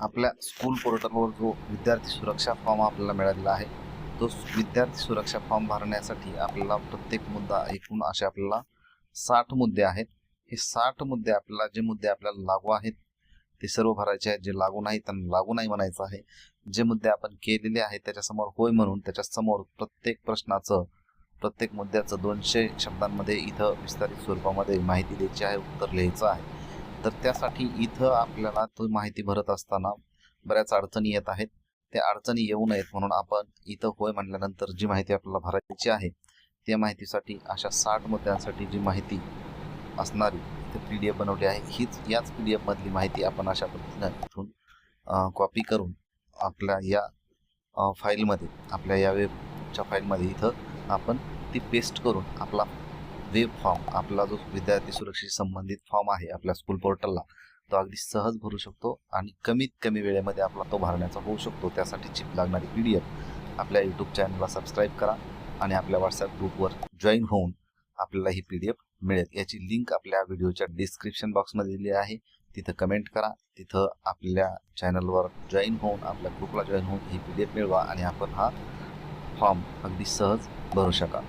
आपल्या स्कूल पोर्टलवर जो विद्यार्थी सुरक्षा फॉर्म आपल्याला मिळालेला आहे तो विद्यार्थी सुरक्षा फॉर्म भरण्यासाठी आपल्याला प्रत्येक मुद्दा एकूण असे आपल्याला साठ मुद्दे आहेत. हे साठ मुद्दे आपल्याला जे मुद्दे आपल्याला लागू आहेत ते सर्व भरायचे आहेत. जे लागू नाही त्यांना लागू नाही म्हणायचं आहे. जे मुद्दे आपण केलेले आहेत त्याच्यासमोर होय म्हणून त्याच्यासमोर प्रत्येक प्रश्नाचं प्रत्येक मुद्द्याचं दोनशे शब्दांमध्ये इथं विस्तारित स्वरूपामध्ये माहिती द्यायची आहे उत्तर लिहायचं आहे. तर त्यासाठी इथं आपल्याला तो माहिती भरत असताना बऱ्याच अडचणी येत आहेत. त्या अडचणी येऊ नयेत म्हणून आपण इथं होय म्हणल्यानंतर जी माहिती आपल्याला भरायची आहे त्या माहितीसाठी अशा साठ मुद्द्यांसाठी जी माहिती असणारी इथे पी डी एफ बनवली आहे हीच याच पी डी एफमधली माहिती आपण अशा पद्धतीनं इथून कॉपी करून आपल्या या फाईलमध्ये आपल्या या वेबच्या फाईलमध्ये इथं आपण ती पेस्ट करून आपला वेब फॉर्म आपला जो विद्यार्थी सुरक्षेशी संबंधित फॉर्म आहे आपल्या स्कूल पोर्टलला तो अगदी सहज भरू शकतो आणि कमीत कमी वेळेमध्ये आपला तो भरण्याचा होऊ शकतो. त्यासाठी चिप लागणारी पी डी एफ आपल्या यूट्यूब चॅनलला सबस्क्राईब करा आणि आपल्या व्हॉट्सअप ग्रुपवर जॉईन होऊन आपल्याला ही पी डी एफ मिळेल. याची लिंक आपल्या व्हिडिओच्या डिस्क्रिप्शन बॉक्समध्ये दिली आहे. तिथं कमेंट करा. तिथं आपल्या चॅनलवर जॉईन होऊन आपल्या ग्रुपला जॉईन होऊन ही पी डी एफ मिळवा आणि आपण हा फॉर्म अगदी सहज भरू शकाल.